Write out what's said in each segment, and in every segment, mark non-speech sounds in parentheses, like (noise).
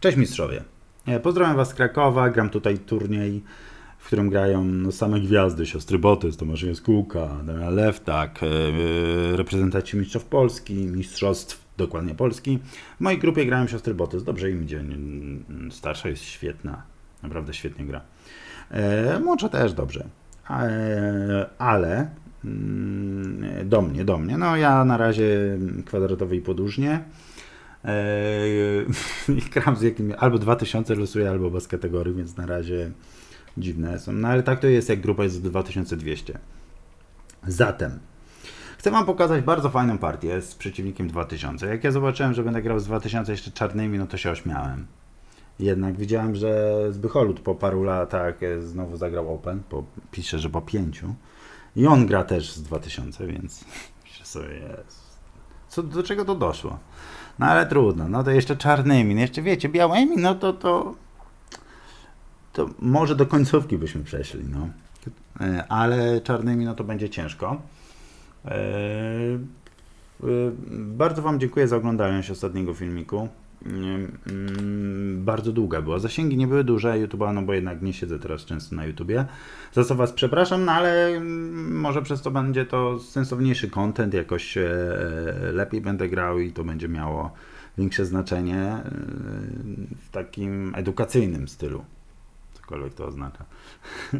Cześć mistrzowie. E, Pozdrawiam Was z Krakowa. Gram tutaj turniej, w którym grają no, same gwiazdy. Siostry Botys, Tomasz Jaskółka, Damian Lewtak, e, e, reprezentanci mistrzów Polski, mistrzostw dokładnie Polski. W mojej grupie grają siostry Botys. Dobrze im idzie. Mm, Starsza jest świetna. Naprawdę świetnie gra. Młodsza też dobrze. Ale mm, do mnie, do mnie. No ja na razie kwadratowy i podłużnie. Eee, (laughs) i gram z jakimi, albo 2000 losuję, albo bez kategorii, więc na razie dziwne są. No ale tak to jest, jak grupa jest 2200. Zatem, chcę Wam pokazać bardzo fajną partię z przeciwnikiem 2000. Jak ja zobaczyłem, że będę grał z 2000 jeszcze czarnymi, no to się ośmiałem. Jednak widziałem, że Zbycholut po paru latach znowu zagrał Open, po, pisze, że po pięciu. I on gra też z 2000, więc (laughs) myślę sobie, jest. Co, do czego to doszło? No ale trudno, no to jeszcze czarnymi, no jeszcze wiecie, białymi, no to to, to może do końcówki byśmy przeszli, no. E, Ale czarnymi, no to będzie ciężko. E, e, Bardzo Wam dziękuję za oglądanie się ostatniego filmiku. Mm, Bardzo długa była. Zasięgi nie były duże YouTube'a, no bo jednak nie siedzę teraz często na YouTubie. Za co Was przepraszam, no ale mm, może przez to będzie to sensowniejszy content, jakoś e, lepiej będę grał i to będzie miało większe znaczenie e, w takim edukacyjnym stylu. Cokolwiek to oznacza. (laughs)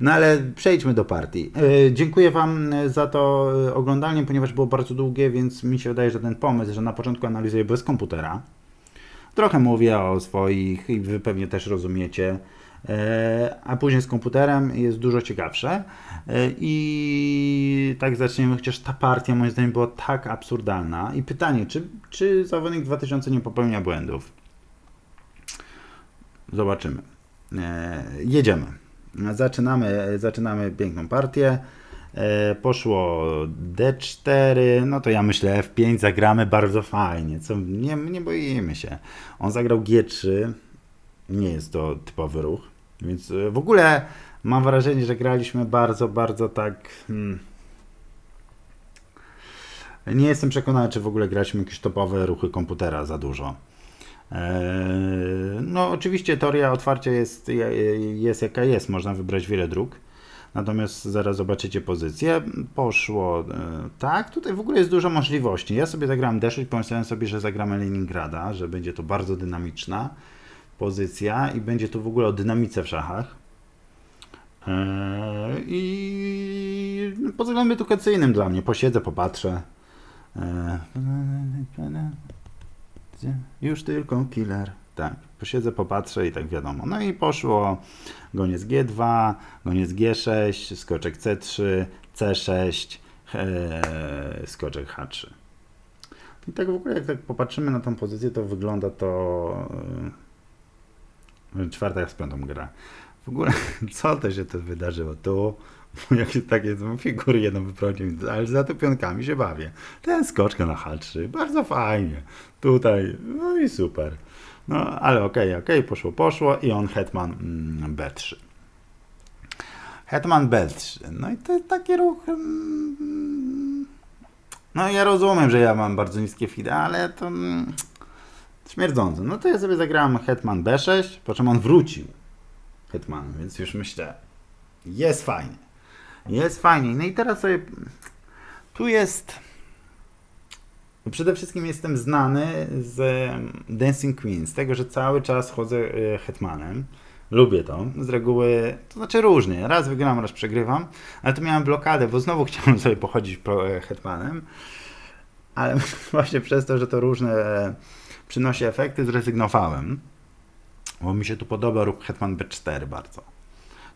No ale przejdźmy do partii. E, Dziękuję Wam za to e, oglądanie, ponieważ było bardzo długie, więc mi się wydaje, że ten pomysł, że na początku analizuję bez komputera, trochę mówię o swoich i Wy pewnie też rozumiecie, e, a później z komputerem jest dużo ciekawsze. E, I tak zaczniemy, chociaż ta partia moim zdaniem była tak absurdalna. I pytanie, czy, czy zawodnik 2000 nie popełnia błędów? Zobaczymy. E, jedziemy. Zaczynamy, zaczynamy piękną partię. E, poszło D4, no to ja myślę F5 zagramy bardzo fajnie, co nie, nie boimy się. On zagrał G3, nie jest to typowy ruch, więc e, w ogóle mam wrażenie, że graliśmy bardzo, bardzo tak... Hmm, nie jestem przekonany, czy w ogóle graliśmy jakieś topowe ruchy komputera za dużo. Eee, No, oczywiście teoria otwarcia jest, jest jaka jest, można wybrać wiele dróg. Natomiast zaraz zobaczycie pozycję. Poszło e, tak, tutaj w ogóle jest dużo możliwości. Ja sobie zagrałem D6, pomyślałem sobie, że zagramy Leningrada, że będzie to bardzo dynamiczna pozycja i będzie to w ogóle o dynamice w szachach. Eee, I pod względem edukacyjnym dla mnie, posiedzę, popatrzę. Eee, już tylko killer. Tak, posiedzę, popatrzę i tak wiadomo. No i poszło goniec G2, goniec G6, skoczek C3, C6, e, skoczek H3. I tak w ogóle jak tak popatrzymy na tą pozycję, to wygląda to e, czwarta z piątą gra. W ogóle (laughs) co to się to wydarzyło tu? Jak się takie figury jedną wyprowadził, ale za to pionkami się bawię. Ten skoczka na H3, bardzo fajnie. Tutaj, no i super. No ale okej, okej, poszło, poszło i on hetman mm, B3. Hetman B3. No i to jest taki ruch. mm, No ja rozumiem, że ja mam bardzo niskie FIDE, ale to mm, śmierdzące. No to ja sobie zagrałem hetman B6, po czym on wrócił hetmanem, więc już myślę, jest fajnie. Jest fajnie. No i teraz sobie. Tu jest. Przede wszystkim jestem znany z Dancing Queen, z tego, że cały czas chodzę e, hetmanem. Lubię to. Z reguły, to znaczy różnie. Raz wygram, raz przegrywam, ale tu miałem blokadę, bo znowu (laughs) chciałem sobie pochodzić e, hetmanem. Ale (laughs) właśnie przez to, że to różne e, przynosi efekty, zrezygnowałem. Bo mi się tu podoba ruch hetman B4 bardzo.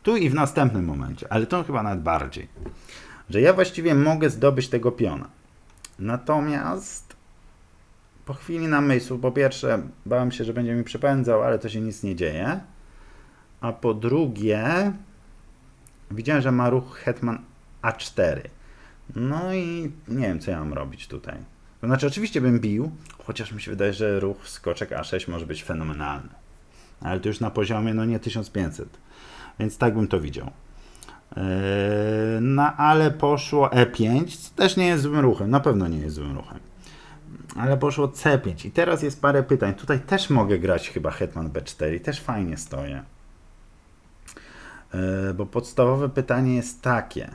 Tu i w następnym momencie, ale to chyba nawet bardziej. Że ja właściwie mogę zdobyć tego piona. Natomiast po chwili namysłu, po pierwsze, bałem się, że będzie mi przepędzał, ale to się nic nie dzieje. A po drugie, widziałem, że ma ruch hetman A4. No i nie wiem, co ja mam robić tutaj. To znaczy, oczywiście bym bił, chociaż mi się wydaje, że ruch skoczek A6 może być fenomenalny. Ale to już na poziomie, no nie 1500. Więc tak bym to widział. Yy, No ale poszło E5, co też nie jest złym ruchem, na pewno nie jest złym ruchem. ale poszło C5 i teraz jest parę pytań. Tutaj też mogę grać chyba Hetman B4 i też fajnie stoję. Yy, bo podstawowe pytanie jest takie.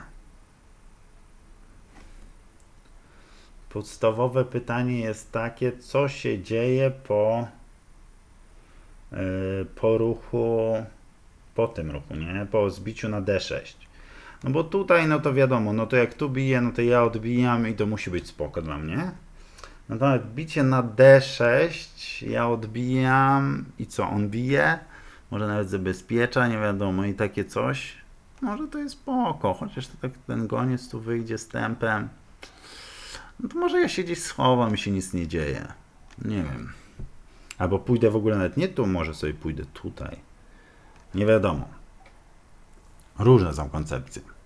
Podstawowe pytanie jest takie, co się dzieje po, yy, po ruchu, po tym ruchu, nie? Po zbiciu na D6. No bo tutaj, no to wiadomo, no to jak tu bije, no to ja odbijam i to musi być spoko dla mnie. Natomiast bicie na D6, ja odbijam i co, on bije? Może nawet zabezpiecza, nie wiadomo, i takie coś. Może to jest spoko, chociaż to tak ten goniec tu wyjdzie z tempem. No to może ja się gdzieś schowam i się nic nie dzieje. Nie wiem. Albo pójdę w ogóle nawet nie tu, może sobie pójdę tutaj. Nie wiadomo. Różne są koncepcje.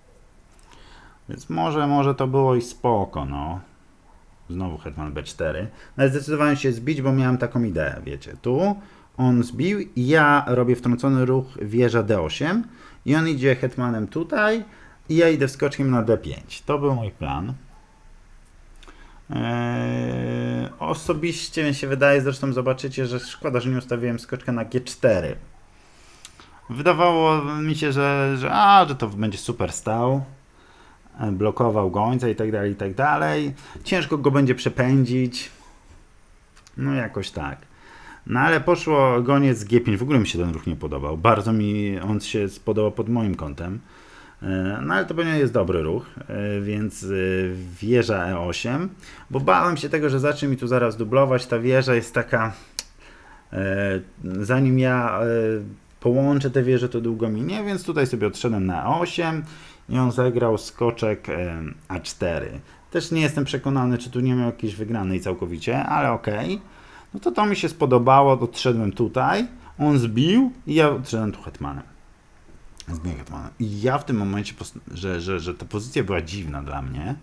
Więc może, może to było i spoko, no. Znowu Hetman B4. Ale zdecydowałem się zbić, bo miałem taką ideę, wiecie. Tu on zbił i ja robię wtrącony ruch wieża D8 i on idzie Hetmanem tutaj i ja idę skoczkiem na D5. To był mój plan. Eee, osobiście mi się wydaje, zresztą zobaczycie, że szkoda, że nie ustawiłem skoczka na G4. Wydawało mi się, że, że, a, że to będzie super stał. Blokował gońca i tak dalej, i tak dalej. Ciężko go będzie przepędzić. No jakoś tak. No ale poszło goniec G5. W ogóle mi się ten ruch nie podobał. Bardzo mi on się spodobał pod moim kątem. E, No ale to pewnie jest dobry ruch, e, więc e, wieża E8, bo bałem się tego, że zacznie mi tu zaraz dublować. Ta wieża jest taka, zanim ja połączę te wieże, to długo minie, więc tutaj sobie odszedłem na E8 i on zagrał skoczek e, A4. Też nie jestem przekonany, czy tu nie miał jakiejś wygranej całkowicie, ale okej. No to to mi się spodobało, odszedłem tutaj, on zbił i ja odszedłem tu hetmanem. Zbił hetmanem. I ja w tym momencie, że, że, że ta pozycja była dziwna dla mnie,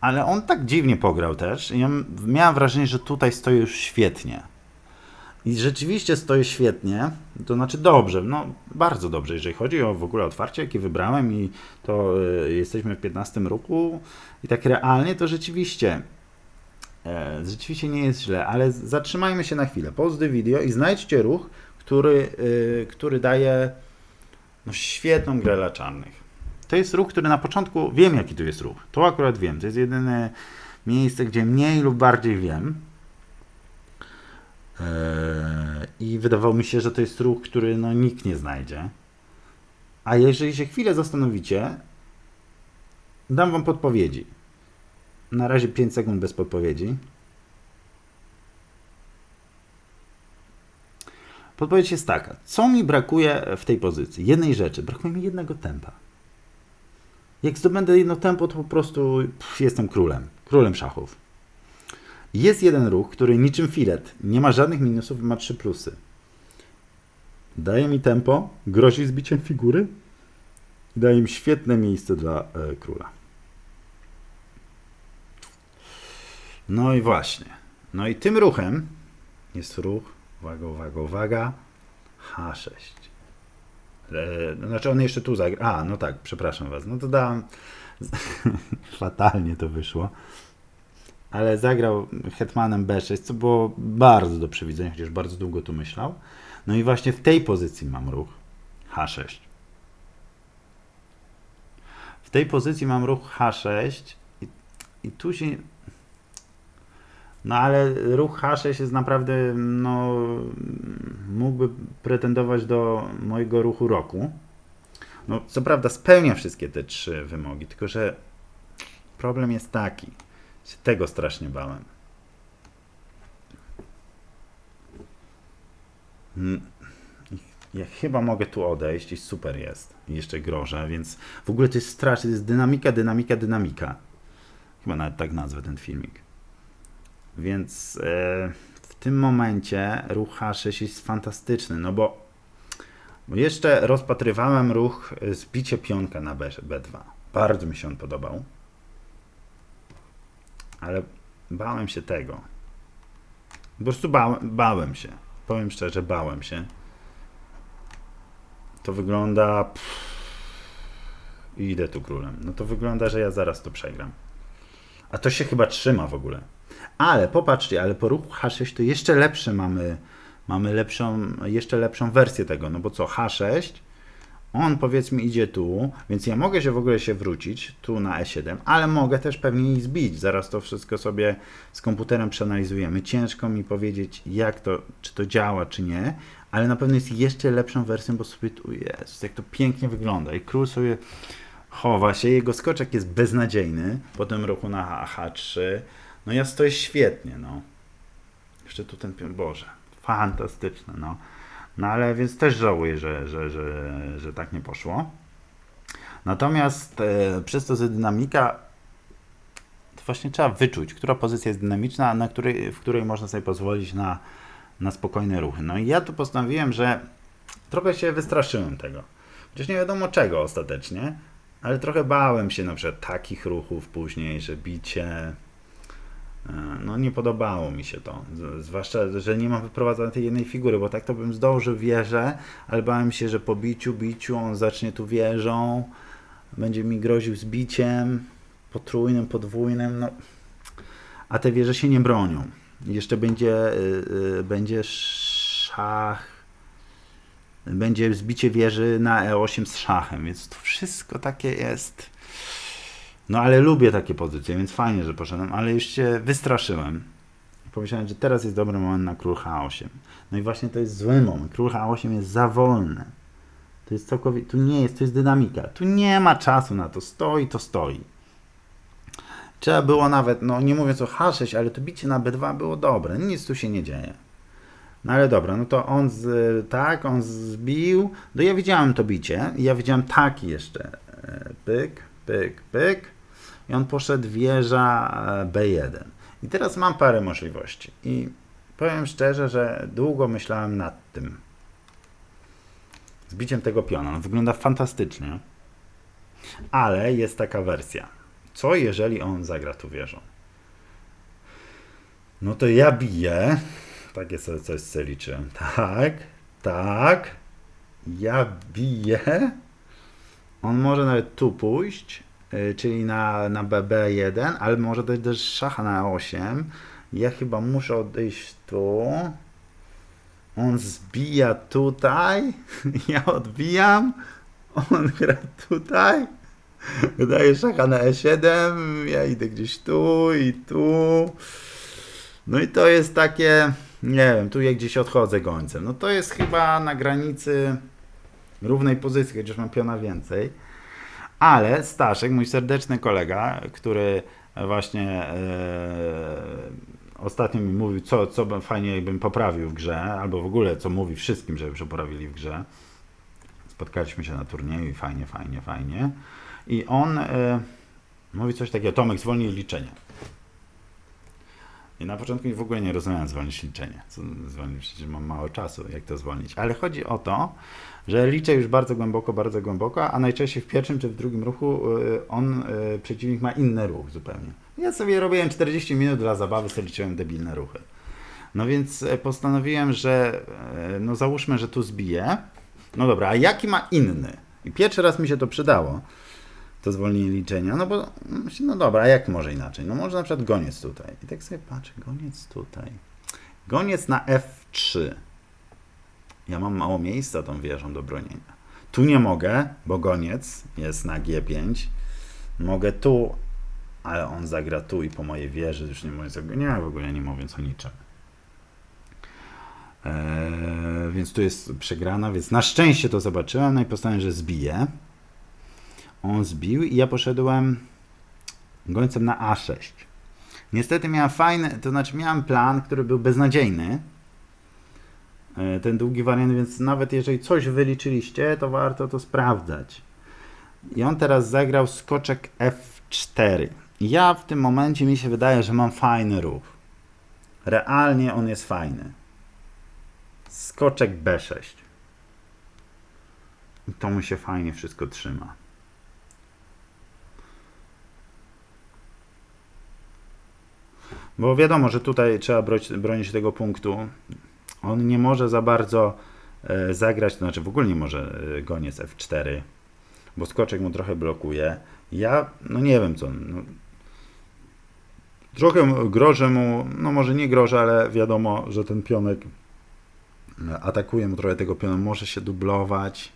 ale on tak dziwnie pograł też i ja miałem wrażenie, że tutaj stoi już świetnie. I rzeczywiście stoi świetnie, to znaczy dobrze, no bardzo dobrze, jeżeli chodzi o w ogóle otwarcie, jakie wybrałem i to y, jesteśmy w 15 roku i tak realnie to rzeczywiście e, rzeczywiście nie jest źle, ale zatrzymajmy się na chwilę, the video i znajdźcie ruch, który, y, który daje no, świetną grę dla czarnych. To jest ruch, który na początku wiem jaki tu jest ruch, to akurat wiem, to jest jedyne miejsce, gdzie mniej lub bardziej wiem, I wydawało mi się, że to jest ruch, który no, nikt nie znajdzie. A jeżeli się chwilę zastanowicie, dam wam podpowiedzi. Na razie 5 sekund bez podpowiedzi. Podpowiedź jest taka. Co mi brakuje w tej pozycji? Jednej rzeczy. Brakuje mi jednego tempa. Jak zdobędę jedno tempo, to po prostu pff, jestem królem. Królem szachów. Jest jeden ruch, który niczym filet, nie ma żadnych minusów, ma trzy plusy. Daje mi tempo, grozi zbiciem figury daje mi świetne miejsce dla e, króla. No i właśnie. No i tym ruchem jest ruch, uwaga, uwaga, uwaga, H6. E, no znaczy on jeszcze tu zagra. A, no tak, przepraszam was. No to dałem. (laughs) Fatalnie to wyszło ale zagrał hetmanem B6, co było bardzo do przewidzenia, chociaż bardzo długo tu myślał. No i właśnie w tej pozycji mam ruch H6. W tej pozycji mam ruch H6 i, i tu się... No ale ruch H6 jest naprawdę, no, mógłby pretendować do mojego ruchu roku. No, co prawda spełnia wszystkie te trzy wymogi, tylko że problem jest taki, się tego strasznie bałem. Mm, Ja chyba mogę tu odejść i super jest. I jeszcze grożę, więc w ogóle to jest straszne. To jest dynamika, dynamika, dynamika. Chyba nawet tak nazwę ten filmik. Więc e, w tym momencie ruch H6 jest fantastyczny, no bo, bo jeszcze rozpatrywałem ruch e, zbicie pionka na B, B2. Bardzo mi się on podobał ale bałem się tego. Po prostu bałem, bałem się. Powiem szczerze, bałem się. To wygląda. Pff, idę tu królem. No to wygląda, że ja zaraz to przegram. A to się chyba trzyma w ogóle. Ale popatrzcie, ale po ruchu H6 to jeszcze lepsze mamy, mamy lepszą, jeszcze lepszą wersję tego, no bo co, H6, on powiedzmy idzie tu, więc ja mogę się w ogóle się wrócić tu na E7, ale mogę też pewnie ich zbić. Zaraz to wszystko sobie z komputerem przeanalizujemy. Ciężko mi powiedzieć, jak to, czy to działa, czy nie, ale na pewno jest jeszcze lepszą wersją, bo sobie tu jest, jak to pięknie wygląda. I król sobie chowa się, jego skoczek jest beznadziejny po tym ruchu na H3. No ja stoję świetnie, no. Jeszcze tu ten pion, Boże, fantastyczne, no. No ale więc też żałuję, że, że, że, że tak nie poszło. Natomiast e, przez to, że dynamika, to właśnie trzeba wyczuć, która pozycja jest dynamiczna, na której, w której można sobie pozwolić na, na spokojne ruchy. No i ja tu postanowiłem, że trochę się wystraszyłem tego. Chociaż nie wiadomo czego ostatecznie, ale trochę bałem się na przykład takich ruchów później, że bicie. E, No nie podobało mi się to. Z- Zwłaszcza, że nie mam wyprowadzonej tej jednej figury, bo tak to bym zdążył wieżę, ale bałem się, że po biciu, biciu on zacznie tu wieżą, będzie mi groził zbiciem, potrójnym, podwójnym, no. A te wieże się nie bronią. Jeszcze będzie, y, y, będzie szach, będzie zbicie wieży na E8 z szachem, więc to wszystko takie jest. No ale lubię takie pozycje, więc fajnie, że poszedłem, ale już się wystraszyłem. Pomyślałem, że teraz jest dobry moment na król H8. No i właśnie to jest zły moment. Król H8 jest za wolny. To jest całkowicie, tu nie jest, to jest dynamika. Tu nie ma czasu na to. Stoi, to stoi. Trzeba było nawet, no nie mówiąc o H6, ale to bicie na B2 było dobre. Nic tu się nie dzieje. No ale dobra, no to on z, tak, on zbił. No ja widziałem to bicie. Ja widziałem taki jeszcze. e, Pyk, pyk, pyk. I on poszedł wieża e, B1. I teraz mam parę możliwości. I powiem szczerze, że długo myślałem nad tym. Zbiciem tego piona. No, wygląda fantastycznie. Ale jest taka wersja. Co jeżeli on zagra tu wieżą? No to ja biję. Takie sobie coś sobie liczyłem. Tak, tak. Ja biję. On może nawet tu pójść, czyli na, na BB1, ale może dać też szacha na 8. Ja chyba muszę odejść tu. On zbija tutaj. (laughs) Ja odbijam. On gra tutaj. Wydaje szacha na E7. Ja idę gdzieś tu i tu. No i to jest takie, nie wiem, tu ja gdzieś odchodzę gońcem. No to jest chyba na granicy równej pozycji, chociaż mam piona więcej. Ale Staszek, mój serdeczny kolega, który właśnie e, ostatnio mi mówił, co, co fajnie bym poprawił w grze, albo w ogóle co mówi wszystkim, żeby poprawili w grze. Spotkaliśmy się na turnieju i fajnie, fajnie, fajnie. I on e, mówi coś takiego, Tomek, zwolnij liczenie. I na początku w ogóle nie rozumiałem zwolnić liczenie. Co zwolnić? Przecież mam mało czasu, jak to zwolnić. Ale chodzi o to, że liczę już bardzo głęboko, bardzo głęboko, a najczęściej w pierwszym czy w drugim ruchu y, on, y, przeciwnik ma inny ruch zupełnie. Ja sobie robiłem 40 minut dla zabawy, sobie liczyłem debilne ruchy. No więc e, postanowiłem, że e, no załóżmy, że tu zbiję. No dobra, a jaki ma inny? I pierwszy raz mi się to przydało to zwolnienie liczenia, no bo myślę, no dobra, a jak może inaczej? No może na przykład goniec tutaj. I tak sobie patrzę, goniec tutaj. Goniec na F3. Ja mam mało miejsca tą wieżą do bronienia. Tu nie mogę, bo goniec jest na G5. Mogę tu, ale on zagra tu i po mojej wieży, już nie mówiąc o nie, w ogóle nie mówiąc o niczym. Eee, więc tu jest przegrana, więc na szczęście to zobaczyłem, no i postanowiłem, że zbiję. On zbił i ja poszedłem gońcem na A6. Niestety miałem fajny, to znaczy miałem plan, który był beznadziejny. E, Ten długi wariant, więc nawet jeżeli coś wyliczyliście, to warto to sprawdzać. I on teraz zagrał skoczek F4. Ja w tym momencie mi się wydaje, że mam fajny ruch. Realnie on jest fajny. Skoczek B6. I to mu się fajnie wszystko trzyma. Bo wiadomo, że tutaj trzeba bronić, bronić tego punktu. On nie może za bardzo e, zagrać, to znaczy w ogóle nie może e, goniec F4, bo skoczek mu trochę blokuje. Ja, no nie wiem co. No, Trochę grożę mu, no może nie grożę, ale wiadomo, że ten pionek e, atakuje mu trochę tego pionu, może się dublować,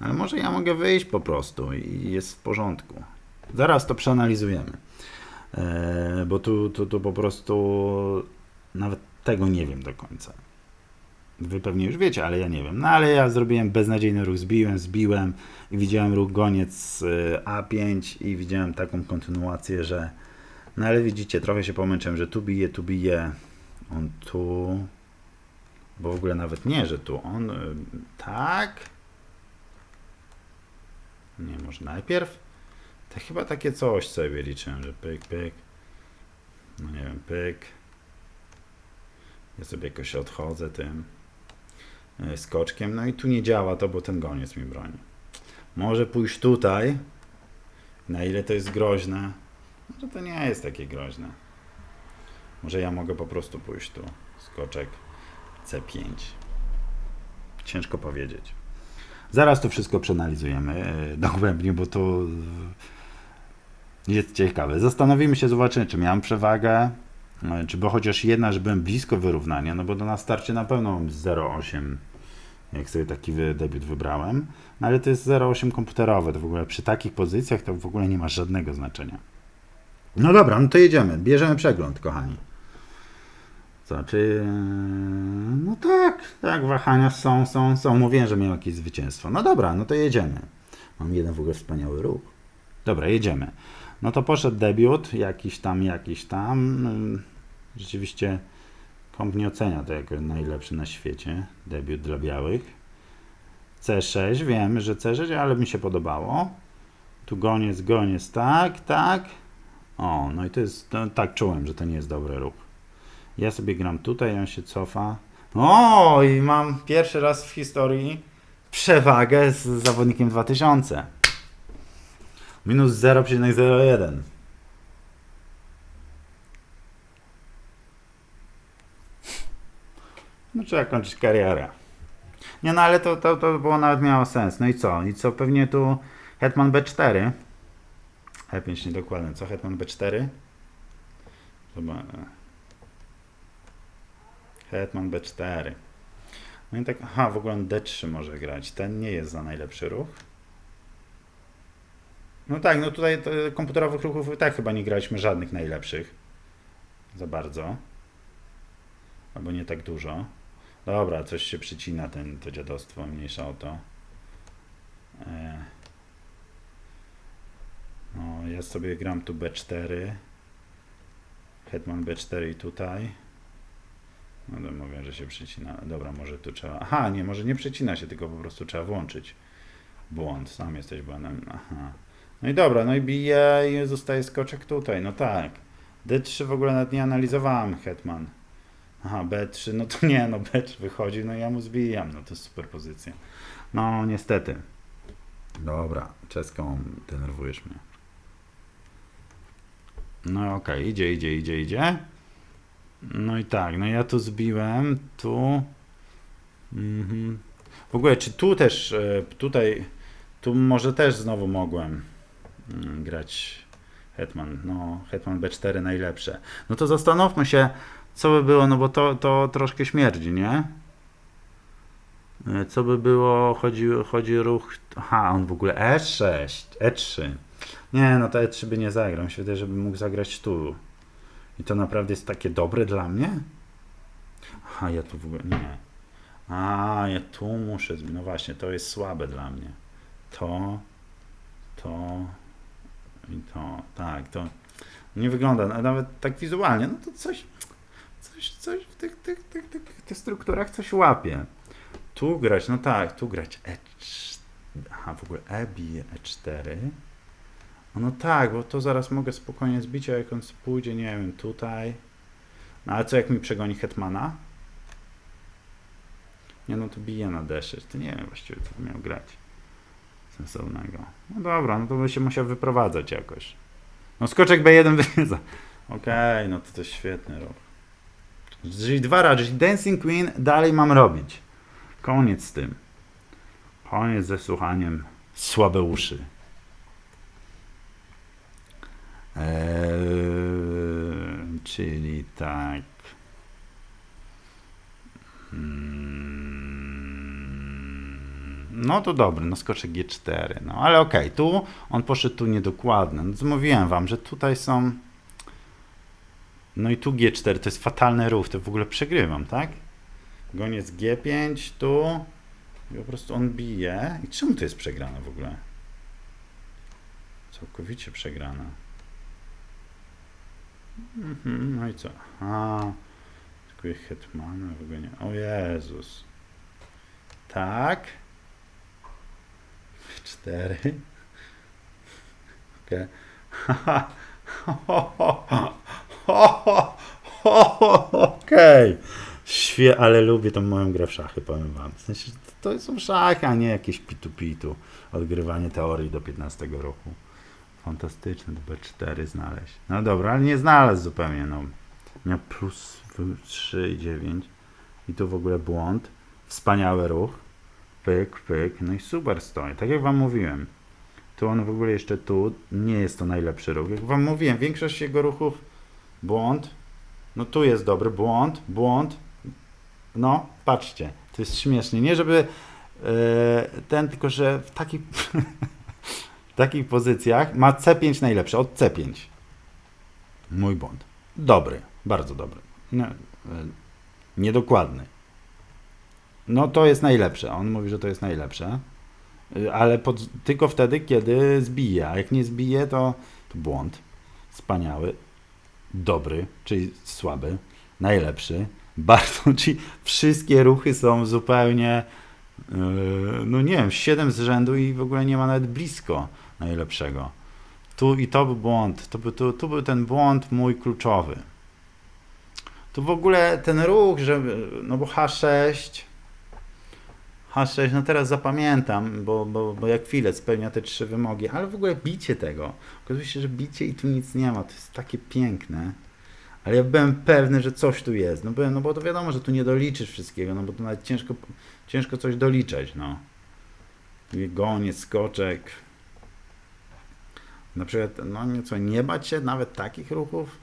ale może ja mogę wyjść po prostu i jest w porządku. Zaraz to przeanalizujemy, bo tu, tu, tu po prostu nawet tego nie wiem do końca. Wy pewnie już wiecie, ale ja nie wiem. No ale ja zrobiłem beznadziejny ruch, zbiłem, zbiłem. I widziałem ruch goniec y, A5 i widziałem taką kontynuację, że no ale widzicie, trochę się pomęczyłem, że tu bije, tu bije, on tu, bo w ogóle nawet nie, że tu, on y, tak, nie, może najpierw, to chyba takie coś sobie liczyłem, że pyk, pyk, no nie wiem, pyk, ja sobie jakoś odchodzę tym skoczkiem, no i tu nie działa to, bo ten goniec mi broni. Może pójść tutaj, na ile to jest groźne, może to nie jest takie groźne. Może ja mogę po prostu pójść tu, skoczek C5. Ciężko powiedzieć. Zaraz to wszystko przeanalizujemy e, dogłębnie, bo to e, jest ciekawe. Zastanowimy się, zobaczymy, czy miałem przewagę, e, czy było chociaż jedna, że byłem blisko wyrównania, no bo na starcie na pewno mam 0,8, jak sobie taki debiut wybrałem, no ale to jest 0,8 komputerowe, to w ogóle przy takich pozycjach to w ogóle nie ma żadnego znaczenia. No dobra, no to jedziemy, bierzemy przegląd, kochani. Znaczy, no tak, tak, wahania są, są, są. Mówiłem, że miał jakieś zwycięstwo. No dobra, no to jedziemy. Mam jeden w ogóle wspaniały ruch. Dobra, jedziemy. No to poszedł debiut, jakiś tam, jakiś tam. Ym, Rzeczywiście komp nie ocenia to jako najlepszy na świecie. Debiut dla białych. C6, wiem, że C6, ale mi się podobało. Tu goniec, goniec, tak, tak. O, no i to jest, to, tak czułem, że to nie jest dobry ruch. Ja sobie gram tutaj, on się cofa. O, i mam pierwszy raz w historii przewagę z zawodnikiem 2000. Minus 0,01. No trzeba kończyć karierę. Nie no, ale to, to, to było nawet miało sens. No i co? I co? Pewnie tu Hetman B4. E5 niedokładnie. Co? Hetman B4? Chyba... Hetman B4. No i tak, aha, w ogóle on D3 może grać. Ten nie jest za najlepszy ruch. No tak, no tutaj to, komputerowych ruchów tak chyba nie graliśmy żadnych najlepszych. Za bardzo. Albo nie tak dużo. Dobra, coś się przycina ten, to dziadostwo, mniejsza o to. E... No, ja sobie gram tu B4. Hetman B4 i tutaj. No to mówię, że się przycina. Dobra, może tu trzeba. Aha, nie, może nie przycina się, tylko po prostu trzeba włączyć. Błąd, sam jesteś błędem. Aha. No i dobra, no i bije i zostaje skoczek tutaj. No tak. D3 w ogóle nawet nie analizowałem, Hetman. Aha, B3, no to nie, no B3 wychodzi, no ja mu zbijam, no to jest super pozycja. No, niestety. Dobra, czeską, denerwujesz mnie. No okej, idzie, idzie, idzie, idzie. No i tak, no ja tu zbiłem, tu. Mhm. W ogóle, czy tu też, e, tutaj, tu może też znowu mogłem mm, grać Hetman, no Hetman B4 najlepsze. No to zastanówmy się, co by było, no bo to, to troszkę śmierdzi, nie? E, Co by było, chodzi, chodzi ruch, aha, on w ogóle E6, E3. Nie, no to E3 by nie zagrał, wydaje, żeby mógł zagrać tu. I to naprawdę jest takie dobre dla mnie? Aha, ja tu w ogóle nie. A, ja tu muszę. No właśnie, to jest słabe dla mnie. To, to i to. Tak, to nie wygląda a nawet tak wizualnie. No to coś, coś, coś w tych, tych, tych, tych, tych strukturach coś łapie. Tu grać, no tak, tu grać E4. Aha, w ogóle E bije E4. No tak, bo to zaraz mogę spokojnie zbić, a jak on pójdzie, nie wiem, tutaj. No ale co jak mi przegoni Hetmana? Nie no, to bije na D6. To nie wiem właściwie, co miał grać sensownego. No dobra, no to by się musiał wyprowadzać jakoś. No skoczek B1 wywiedza. Okej, no to to świetny ruch. Czyli dwa razy, czyli Dancing Queen dalej mam robić. Koniec z tym. Koniec ze słuchaniem słabe uszy. Eee, czyli tak. Mm, No to dobry, no skoczę G4. No ale okej, tu on poszedł tu niedokładny. No mówiłem wam, że tutaj są. No i tu G4 to jest fatalny ruch, to w ogóle przegrywam, tak? Goniec G5 tu. I po prostu on bije. I czemu to jest przegrane w ogóle? Całkowicie przegrane. Mhm, no i co? A, tylko hetmana w ogóle nie. O Jezus. Tak. Cztery. (laughs) Okej. (laughs) Okej. Świe, ale lubię tą moją grę w szachy, powiem wam. W sensie, to są szachy, a nie jakieś pitu-pitu. Odgrywanie teorii do 15 roku. Fantastyczne, to B4 znaleźć. No dobra, ale nie znalazł zupełnie, no. Miał plus 3 i 9. I tu w ogóle błąd. Wspaniały ruch. Pyk, pyk. No i super stoi. Tak jak wam mówiłem. Tu on w ogóle jeszcze tu. Nie jest to najlepszy ruch. Jak wam mówiłem, większość jego ruchów błąd. No tu jest dobry błąd, błąd. No, patrzcie. To jest śmiesznie. Nie żeby e, ten, tylko że w takich (laughs) w takich pozycjach ma C5 najlepsze, od C5. Mój błąd. Dobry, bardzo dobry. No, e, niedokładny. No to jest najlepsze. On mówi, że to jest najlepsze. E, Ale pod, tylko wtedy, kiedy zbije. A jak nie zbije, to, to błąd. Wspaniały. Dobry, czyli słaby. Najlepszy. (laughs) Bardzo, czyli wszystkie ruchy są zupełnie Yy, no nie wiem, 7 z rzędu i w ogóle nie ma nawet blisko najlepszego. Tu i to był błąd. To był, tu, tu był ten błąd mój kluczowy. Tu w ogóle ten ruch, że, no bo H6, H6, no teraz zapamiętam, bo, bo, bo jak chwilę spełnia te trzy wymogi, ale w ogóle bicie tego. Okazuje się, że bicie i tu nic nie ma. To jest takie piękne. Ale ja byłem pewny, że coś tu jest. No, byłem, no bo to wiadomo, że tu nie doliczysz wszystkiego, no bo to nawet ciężko, ciężko coś doliczać, no. Goniec, skoczek. Na przykład, no nieco, nie bać się nawet takich ruchów.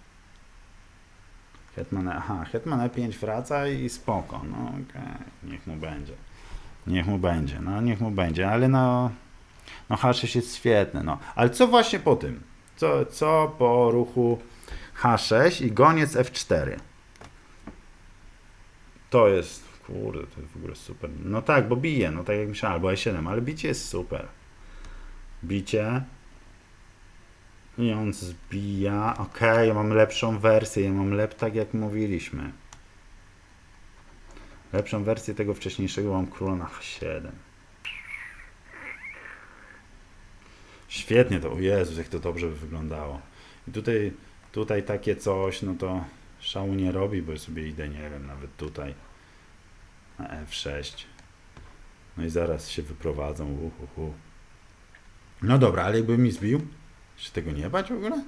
Hetman, aha, Hetman E5 wraca i spoko, no okej, niech mu będzie. Niech mu będzie, no niech mu będzie, ale no, no H6 jest świetny, no. Ale co właśnie po tym? Co, co po ruchu H6 i goniec F4? To jest, kurde, to jest w ogóle super. No tak, bo bije, no tak jak myślałem, albo E7, ale bicie jest super. Bicie. I on zbija. Okej, ja mam lepszą wersję, ja mam lep tak jak mówiliśmy. Lepszą wersję tego wcześniejszego mam króla na H7. Świetnie to, o Jezus, jak to dobrze by wyglądało. I tutaj, tutaj takie coś, no to szału nie robi, bo sobie idę, nie wiem, nawet tutaj na F6. No i zaraz się wyprowadzą. Uh, uh, uh. No dobra, ale jakby mi zbił, czy tego nie bać w ogóle?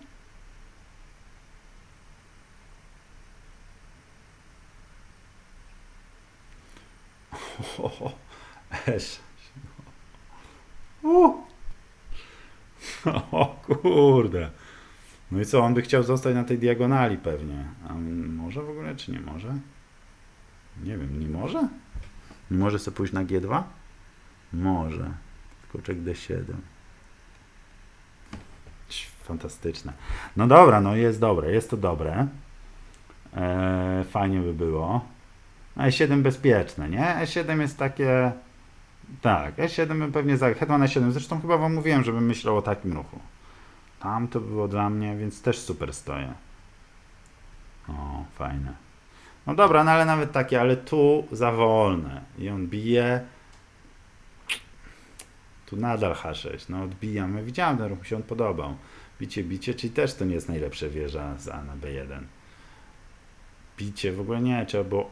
O, S. U. (laughs) O kurde. No i co, on by chciał zostać na tej diagonali pewnie. A może w ogóle, czy nie może? Nie wiem, nie może? Nie może sobie pójść na G2? Może. Skoczek D7. Ć, Fantastyczne. No dobra, no jest dobre, jest to dobre. Eee, fajnie by było. A E7 bezpieczne, nie? E7 jest takie... Tak, E7 bym pewnie za... Hetman E7, zresztą chyba wam mówiłem, żebym myślał o takim ruchu. Tam to było dla mnie, więc też super stoję. O, fajne. No dobra, no ale nawet takie, ale tu za wolne. I on bije. Tu nadal H6, no odbijam. Ja widziałem ten ruch, mi się on podobał. Bicie, bicie, czyli też to nie jest najlepsza wieża z A na B1. Bicie w ogóle nie, trzeba było...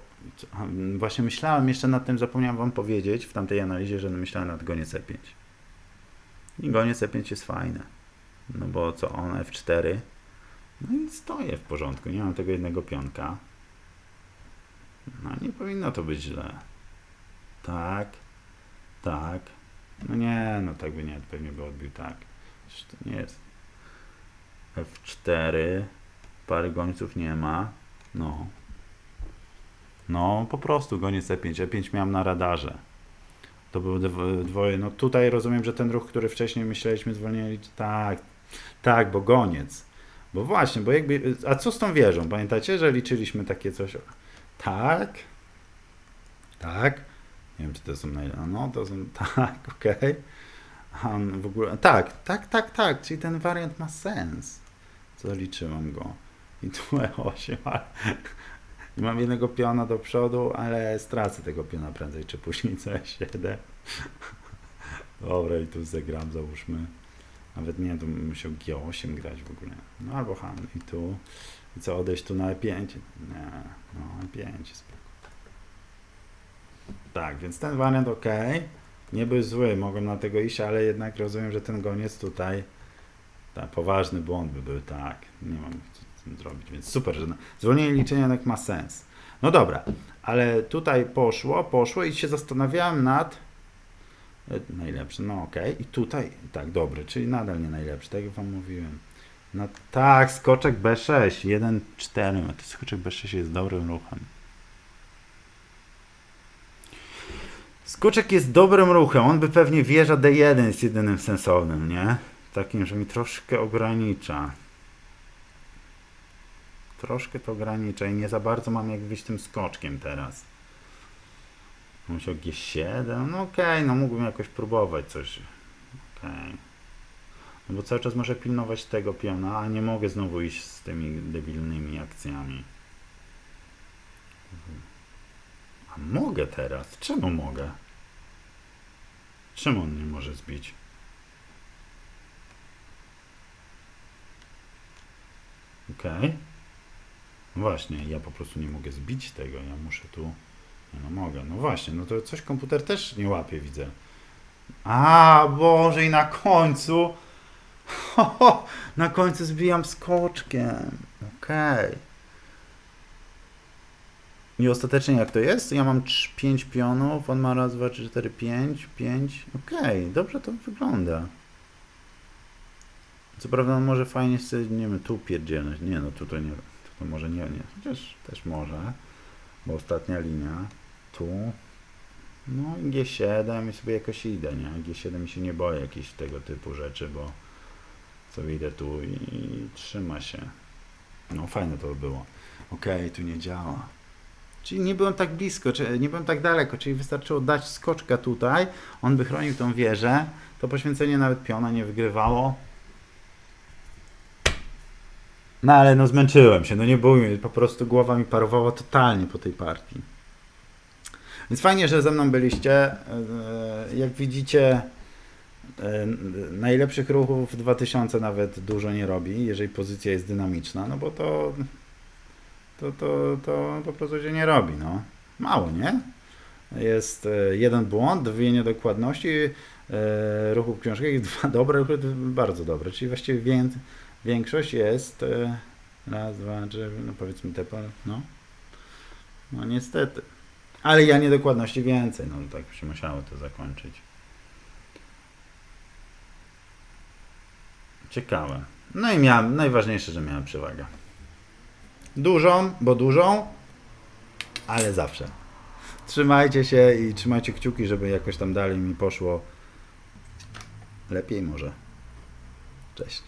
Właśnie myślałem jeszcze nad tym, zapomniałem wam powiedzieć w tamtej analizie, że myślałem nad goniec E5. I goniec E5 jest fajne. No bo co, on F4. No i stoję w porządku, nie mam tego jednego pionka. No nie powinno to być źle. Tak, tak. No nie, no tak by nie, pewnie by odbił tak. To nie jest. F4. Pary gońców nie ma. No. No, po prostu goniec E5. E5 miałem na radarze. To były dw- dwoje. No tutaj rozumiem, że ten ruch, który wcześniej myśleliśmy zwolnili. Tak, tak, bo goniec. Bo właśnie, bo jakby. A co z tą wieżą? Pamiętacie, że liczyliśmy takie coś? Tak. Tak. Nie wiem, czy to są najlepsze. No, to są. (laughs) Tak, okej. On w ogóle. Tak, tak, tak, tak. Czyli ten wariant ma sens. Zaliczyłem go. I tu E8, ale. I mam jednego piona do przodu, ale stracę tego piona prędzej czy później C7. Dobra, i tu zagram, załóżmy. Nawet nie, to bym musiał G8 grać w ogóle. No albo Han. I tu. I co, odejść tu na E5? Nie, no E5 spoko. Tak, więc ten wariant ok. Nie był zły, mogłem na tego iść, ale jednak rozumiem, że ten goniec tutaj. Tak, poważny błąd by był, tak. Nie mam zrobić, więc super, że zwolnienie liczenia jednak ma sens. No dobra, ale tutaj poszło, poszło i się zastanawiałem nad e, najlepszy, no okej. I tutaj, tak, dobry, czyli nadal nie najlepszy, tak jak wam mówiłem. No tak, skoczek B6, 1-4, a to skoczek B6 jest dobrym ruchem. Skoczek jest dobrym ruchem, on by pewnie wieża D1 jest jedynym sensownym, nie? Takim, że mi troszkę ogranicza. Troszkę to ogranicza i nie za bardzo mam jak wyjść tym skoczkiem teraz. Musiał G7, no okej, no mógłbym jakoś próbować coś. Okej. No bo cały czas muszę pilnować tego piona, a nie mogę znowu iść z tymi debilnymi akcjami. A mogę teraz? Czemu mogę? Czemu on nie może zbić? Okej. No Właśnie, ja po prostu nie mogę zbić tego, ja muszę tu... Nie no mogę, no właśnie, no to coś komputer też nie łapie, widzę. A, Boże, i na końcu... (laughs) na końcu zbijam skoczkiem. Okej. I ostatecznie jak to jest? Ja mam 5 pionów, on ma raz, dwa, trzy, cztery, pięć, pięć. Okej, dobrze to wygląda. Co prawda może fajnie sobie, nie wiem, tu pierdzielnąć. Nie no, tutaj nie, to może nie, nie. Chociaż też może, bo ostatnia linia. Tu. No i G7 i sobie jakoś idę, nie? G7 mi się nie boję jakichś tego typu rzeczy, bo sobie idę tu i, i trzyma się. No fajne to by było. Okej, tu nie działa. Czyli nie byłem tak blisko, czy nie byłem tak daleko, czyli wystarczyło dać skoczka tutaj, on by chronił tą wieżę, to poświęcenie nawet piona nie wygrywało. No ale no zmęczyłem się, no nie bójmy, po prostu głowa mi parowała totalnie po tej partii. Więc fajnie, że ze mną byliście. E, Jak widzicie, e, najlepszych ruchów 2000 nawet dużo nie robi, jeżeli pozycja jest dynamiczna, no bo to to, to, to po prostu się nie robi, no. Mało, nie? Jest e, jeden błąd, dwie niedokładności ruchów książki (laughs) dwa dobre bardzo dobre, czyli właściwie wię, większość jest e, raz, dwa, trzy, no powiedzmy te parę, no. No niestety. Ale ja niedokładności więcej, no tak się musiało to zakończyć. Ciekawe. No i miałem, najważniejsze, że miałem przewagę. Dużą, bo dużą, ale zawsze. Trzymajcie się i trzymajcie kciuki, żeby jakoś tam dalej mi poszło lepiej może. Cześć.